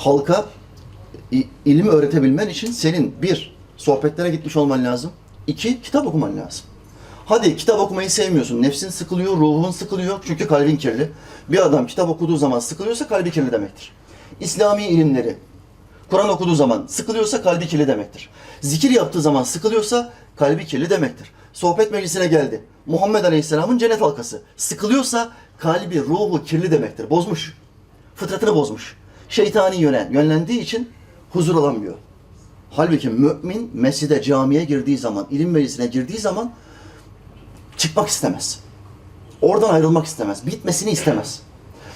halka ilim öğretebilmen için senin bir, sohbetlere gitmiş olman lazım. İki, kitap okuman lazım. Hadi kitap okumayı sevmiyorsun. Nefsin sıkılıyor, ruhun sıkılıyor çünkü kalbin kirli. Bir adam kitap okuduğu zaman sıkılıyorsa kalbi kirli demektir. İslami ilimleri, Kur'an okuduğu zaman sıkılıyorsa kalbi kirli demektir. Zikir yaptığı zaman sıkılıyorsa kalbi kirli demektir. Sohbet meclisine geldi. Muhammed Aleyhisselam'ın cennet halkası. Sıkılıyorsa kalbi, ruhu kirli demektir. Bozmuş. Fıtratını bozmuş. Şeytani yönen, yönlendiği için huzur alamıyor. Halbuki mümin mescide, camiye girdiği zaman, ilim meclisine girdiği zaman çıkmak istemez. Oradan ayrılmak istemez. Bitmesini istemez.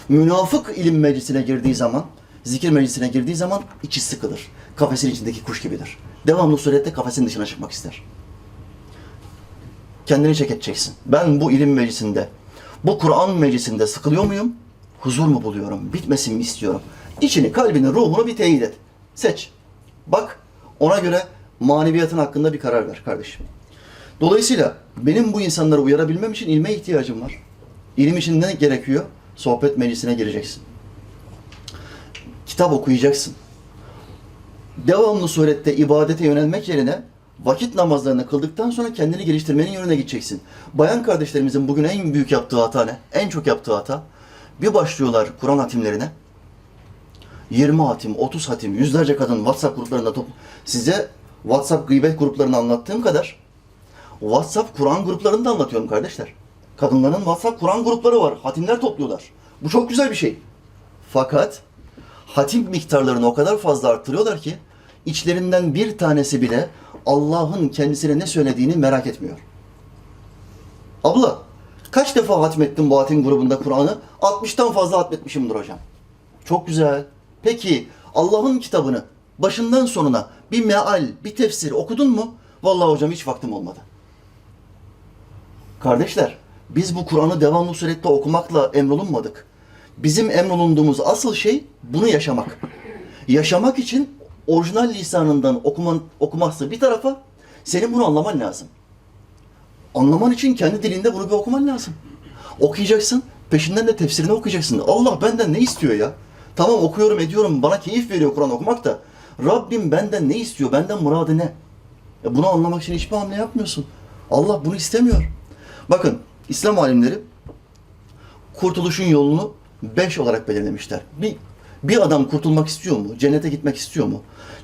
Münafık ilim meclisine girdiği zaman, zikir meclisine girdiği zaman içi sıkılır. Kafesin içindeki kuş gibidir. Devamlı surette kafesin dışına çıkmak ister. Kendini çek edeceksin. Ben bu ilim meclisinde, bu Kur'an meclisinde sıkılıyor muyum? Huzur mu buluyorum? Bitmesin mi istiyorum? İçini, kalbini, ruhunu bir teyit et. Seç. Bak, ona göre maneviyatın hakkında bir karar ver kardeşim. Dolayısıyla benim bu insanları uyarabilmem için ilme ihtiyacım var. İlim için ne gerekiyor? Sohbet meclisine gireceksin. Kitap okuyacaksın. Devamlı surette ibadete yönelmek yerine vakit namazlarını kıldıktan sonra kendini geliştirmenin yönüne gideceksin. Bayan kardeşlerimizin bugün en büyük yaptığı hata ne? En çok yaptığı hata. Bir başlıyorlar Kur'an hatimlerine. 20 hatim, 30 hatim, yüzlerce kadın WhatsApp gruplarında top... Size WhatsApp gıybet gruplarını anlattığım kadar WhatsApp Kur'an gruplarını da anlatıyorum kardeşler. Kadınların WhatsApp Kur'an grupları var. Hatimler topluyorlar. Bu çok güzel bir şey. Fakat hatim miktarlarını o kadar fazla arttırıyorlar ki içlerinden bir tanesi bile Allah'ın kendisine ne söylediğini merak etmiyor. Abla, kaç defa hatmettin bu hatim grubunda Kur'an'ı? 60'tan fazla hatmetmişimdir hocam. Çok güzel. Peki Allah'ın kitabını başından sonuna bir meal, bir tefsir okudun mu? Vallahi hocam hiç vaktim olmadı. Kardeşler, biz bu Kur'an'ı devamlı surette okumakla emrolunmadık. Bizim emrolunduğumuz asıl şey bunu yaşamak. Yaşamak için orijinal lisanından okuman, okuması bir tarafa, senin bunu anlaman lazım. Anlaman için kendi dilinde bunu bir okuman lazım. Okuyacaksın, peşinden de tefsirini okuyacaksın. Allah benden ne istiyor ya? Tamam okuyorum ediyorum, bana keyif veriyor Kur'an okumak da. Rabbim benden ne istiyor, benden muradı ne? E bunu anlamak için hiçbir hamle yapmıyorsun. Allah bunu istemiyor. Bakın, İslam alimleri kurtuluşun yolunu beş olarak belirlemişler. Bir, bir adam kurtulmak istiyor mu? Cennete gitmek istiyor mu?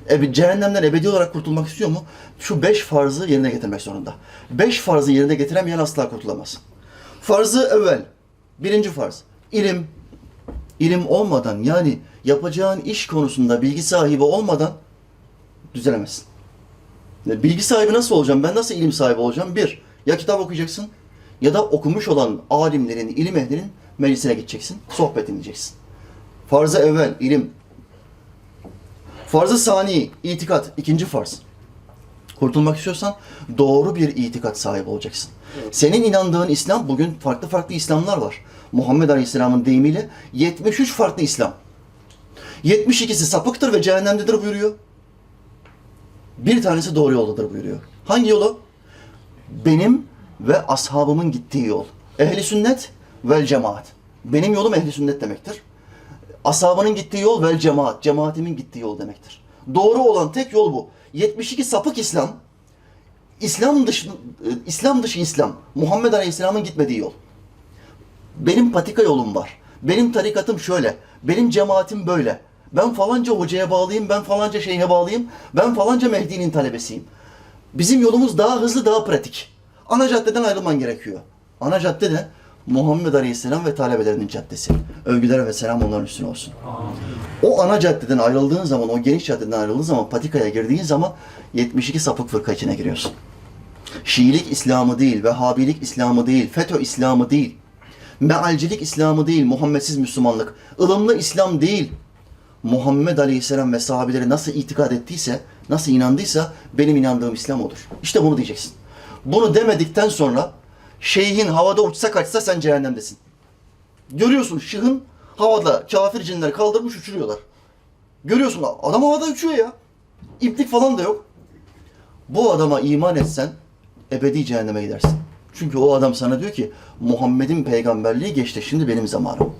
Ebe, cehennemden ebedi olarak kurtulmak istiyor mu? Şu beş farzı yerine getirmek zorunda. Beş farzı yerine getiremeyen asla kurtulamaz. Farzı evvel. Birinci farz. İlim. İlim olmadan yani yapacağın iş konusunda bilgi sahibi olmadan düzelemezsin. Bilgi sahibi nasıl olacağım? Ben nasıl ilim sahibi olacağım? Bir, ya kitap okuyacaksın ya da okumuş olan alimlerin, ilim ehlinin meclisine gideceksin, sohbet dinleyeceksin. Farz-ı evvel, ilim. Farz-ı sani, itikat, ikinci farz. Kurtulmak istiyorsan doğru bir itikat sahibi olacaksın. Senin inandığın İslam, bugün farklı farklı İslamlar var. Muhammed Aleyhisselam'ın deyimiyle 73 farklı İslam. 72'si sapıktır ve cehennemdedir buyuruyor. Bir tanesi doğru yoldadır buyuruyor. Hangi yolu? Benim ve ashabımın gittiği yol. Ehli sünnet vel cemaat. Benim yolum ehli sünnet demektir. Ashabının gittiği yol vel cemaat. Cemaatimin gittiği yol demektir. Doğru olan tek yol bu. 72 sapık İslam. İslam dışı İslam dışı İslam. Muhammed Aleyhisselam'ın gitmediği yol. Benim patika yolum var. Benim tarikatım şöyle. Benim cemaatim böyle. Ben falanca hocaya bağlıyım, ben falanca şeyhe bağlıyım, ben falanca Mehdi'nin talebesiyim. Bizim yolumuz daha hızlı, daha pratik. Ana caddeden ayrılman gerekiyor. Ana cadde de Muhammed Aleyhisselam ve talebelerinin caddesi. Övgüler ve selam onların üstüne olsun. O ana caddeden ayrıldığın zaman, o geniş caddeden ayrıldığın zaman, patikaya girdiğin zaman 72 sapık fırka içine giriyorsun. Şiilik İslamı değil, Vehhabilik İslamı değil, FETÖ İslamı değil, mealcilik İslamı değil, Muhammedsiz Müslümanlık, ılımlı İslam değil. Muhammed Aleyhisselam ve sahabeleri nasıl itikad ettiyse, nasıl inandıysa benim inandığım İslam odur. İşte bunu diyeceksin. Bunu demedikten sonra şeyhin havada uçsa kaçsa sen cehennemdesin. Görüyorsun şıhın havada kafir cinler kaldırmış uçuruyorlar. Görüyorsun adam havada uçuyor ya. İplik falan da yok. Bu adama iman etsen ebedi cehenneme gidersin. Çünkü o adam sana diyor ki Muhammed'in peygamberliği geçti şimdi benim zamanım.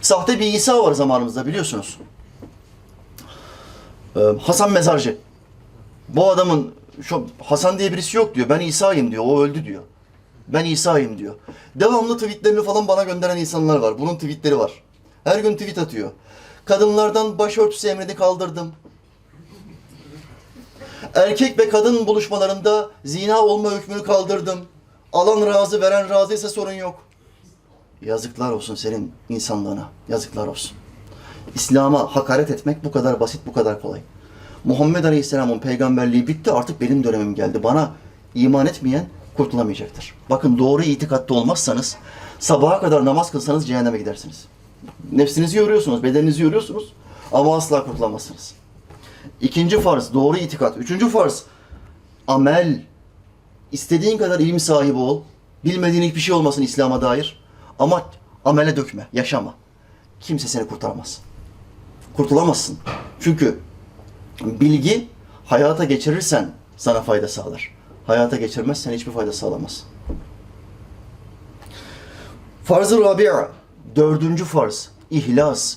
Sahte bir İsa var zamanımızda biliyorsunuz. Ee, Hasan Mezarcı. Bu adamın şu Hasan diye birisi yok diyor. Ben İsa'yım diyor. O öldü diyor. Ben İsa'yım diyor. Devamlı tweetlerini falan bana gönderen insanlar var. Bunun tweetleri var. Her gün tweet atıyor. Kadınlardan başörtüsü emrini kaldırdım. Erkek ve kadın buluşmalarında zina olma hükmünü kaldırdım. Alan razı, veren razı ise sorun yok. Yazıklar olsun senin insanlığına. Yazıklar olsun. İslam'a hakaret etmek bu kadar basit, bu kadar kolay. Muhammed Aleyhisselam'ın peygamberliği bitti, artık benim dönemim geldi. Bana iman etmeyen kurtulamayacaktır. Bakın doğru itikatta olmazsanız, sabaha kadar namaz kılsanız cehenneme gidersiniz. Nefsinizi yoruyorsunuz, bedeninizi yoruyorsunuz ama asla kurtulamazsınız. İkinci farz, doğru itikat. Üçüncü farz, amel. İstediğin kadar ilim sahibi ol. Bilmediğin hiçbir şey olmasın İslam'a dair. Ama amele dökme, yaşama. Kimse seni kurtaramaz. Kurtulamazsın. Çünkü bilgi hayata geçirirsen sana fayda sağlar. Hayata geçirmezsen hiçbir fayda sağlamaz. Farz-ı Rabia, dördüncü farz, ihlas.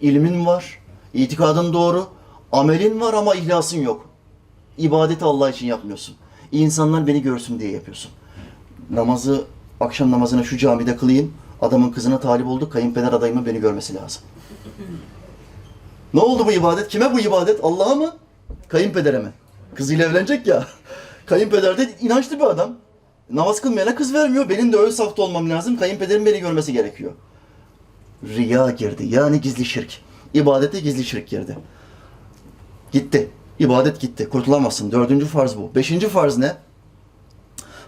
İlmin var, itikadın doğru, amelin var ama ihlasın yok. İbadeti Allah için yapmıyorsun. İnsanlar beni görsün diye yapıyorsun. Namazı, akşam namazını şu camide kılayım, adamın kızına talip olduk, kayınpeder adayımın beni görmesi lazım. Ne oldu bu ibadet? Kime bu ibadet? Allah'a mı? Kayınpedere mi? Kızıyla evlenecek ya. Kayınpeder de inançlı bir adam. Namaz kılmayana kız vermiyor. Benim de öyle safta olmam lazım. Kayınpederim beni görmesi gerekiyor. Riya girdi. Yani gizli şirk. İbadete gizli şirk girdi. Gitti. İbadet gitti. Kurtulamazsın. Dördüncü farz bu. Beşinci farz ne?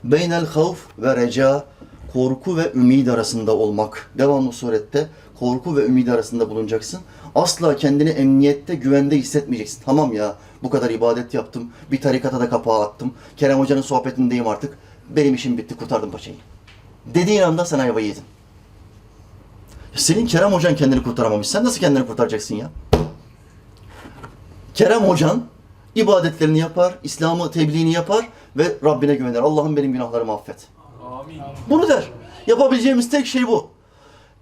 Beynel havf ve reca korku ve ümid arasında olmak. Devamlı surette korku ve ümid arasında bulunacaksın. Asla kendini emniyette, güvende hissetmeyeceksin. Tamam ya bu kadar ibadet yaptım. Bir tarikata da kapağı attım. Kerem Hoca'nın sohbetindeyim artık. Benim işim bitti, kurtardım paçayı. Dediğin anda sen ayvayı yedin. Senin Kerem Hocan kendini kurtaramamış. Sen nasıl kendini kurtaracaksın ya? Kerem Hocan ibadetlerini yapar, İslam'ı tebliğini yapar ve Rabbine güvenir. Allah'ım benim günahlarımı affet. Amin. Bunu der. Yapabileceğimiz tek şey bu.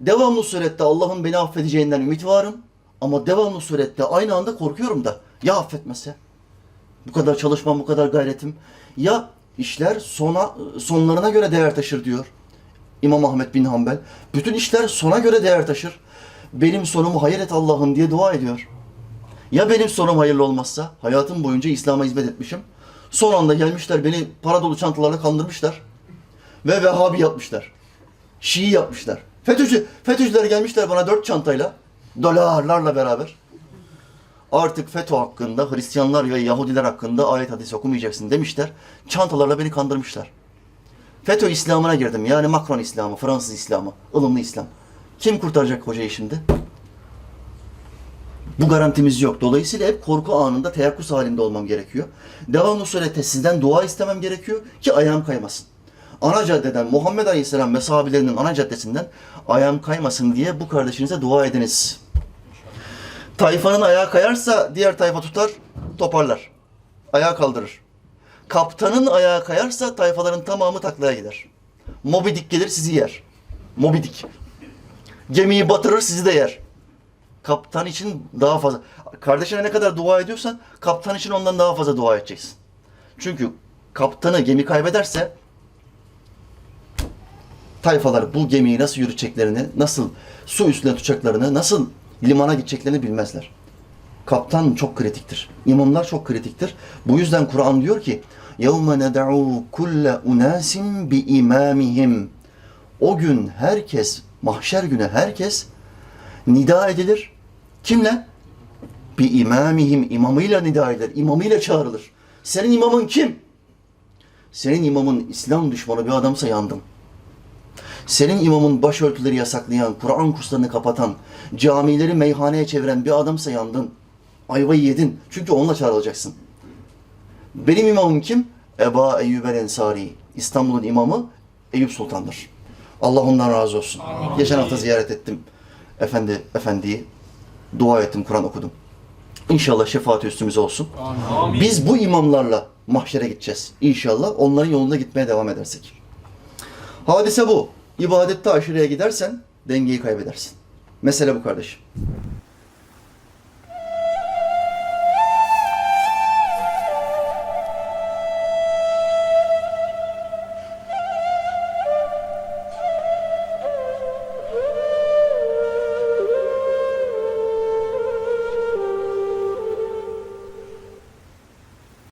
Devamlı surette Allah'ın beni affedeceğinden ümit varım. Ama devamlı surette aynı anda korkuyorum da. Ya affetmezse? Bu kadar çalışmam, bu kadar gayretim. Ya işler sona, sonlarına göre değer taşır diyor. İmam Ahmet bin Hanbel. Bütün işler sona göre değer taşır. Benim sonumu hayır et Allah'ım diye dua ediyor. Ya benim sonum hayırlı olmazsa? Hayatım boyunca İslam'a hizmet etmişim. Son anda gelmişler beni para dolu çantalarla kandırmışlar. Ve Vehhabi yapmışlar. Şii yapmışlar. FETÖ'cü, FETÖ'cüler gelmişler bana dört çantayla. Dolarlarla beraber. Artık FETÖ hakkında, Hristiyanlar ve Yahudiler hakkında ayet hadis okumayacaksın demişler. Çantalarla beni kandırmışlar. FETÖ İslam'ına girdim. Yani Macron İslamı, Fransız İslamı, ılımlı İslam. Kim kurtaracak hocayı şimdi? Bu garantimiz yok. Dolayısıyla hep korku anında teyakkuz halinde olmam gerekiyor. Devamlı surette sizden dua istemem gerekiyor ki ayağım kaymasın. Ana caddeden Muhammed Aleyhisselam ve sahabelerinin ana caddesinden ayağım kaymasın diye bu kardeşinize dua ediniz. Tayfanın ayağı kayarsa diğer tayfa tutar, toparlar. Ayağı kaldırır. Kaptanın ayağı kayarsa tayfaların tamamı taklaya gider. Moby Dick gelir sizi yer. Moby Dick. Gemiyi batırır sizi de yer. Kaptan için daha fazla. Kardeşine ne kadar dua ediyorsan kaptan için ondan daha fazla dua edeceksin. Çünkü kaptanı gemi kaybederse tayfalar bu gemiyi nasıl yürüteceklerini, nasıl su üstüne tutacaklarını, nasıl limana gideceklerini bilmezler. Kaptan çok kritiktir. İmamlar çok kritiktir. Bu yüzden Kur'an diyor ki يَوْمَ نَدَعُوا كُلَّ اُنَاسٍ بِاِمَامِهِمْ O gün herkes, mahşer günü herkes nida edilir. Kimle? Bir imamihim, imamıyla nida edilir, imamıyla çağrılır. Senin imamın kim? Senin imamın İslam düşmanı bir adamsa yandım. Senin imamın başörtüleri yasaklayan, Kur'an kurslarını kapatan, camileri meyhaneye çeviren bir adamsa yandın. Ayvayı yedin. Çünkü onunla çağrılacaksın. Benim imamım kim? Eba Eyyub el Ensari. İstanbul'un imamı Eyüp Sultan'dır. Allah ondan razı olsun. Geçen hafta ziyaret ettim. Efendi, efendiyi. Dua ettim, Kur'an okudum. İnşallah şefaati üstümüze olsun. Amin. Biz bu imamlarla mahşere gideceğiz. İnşallah onların yolunda gitmeye devam edersek. Hadise bu. İbadette aşırıya gidersen dengeyi kaybedersin. Mesele bu kardeşim.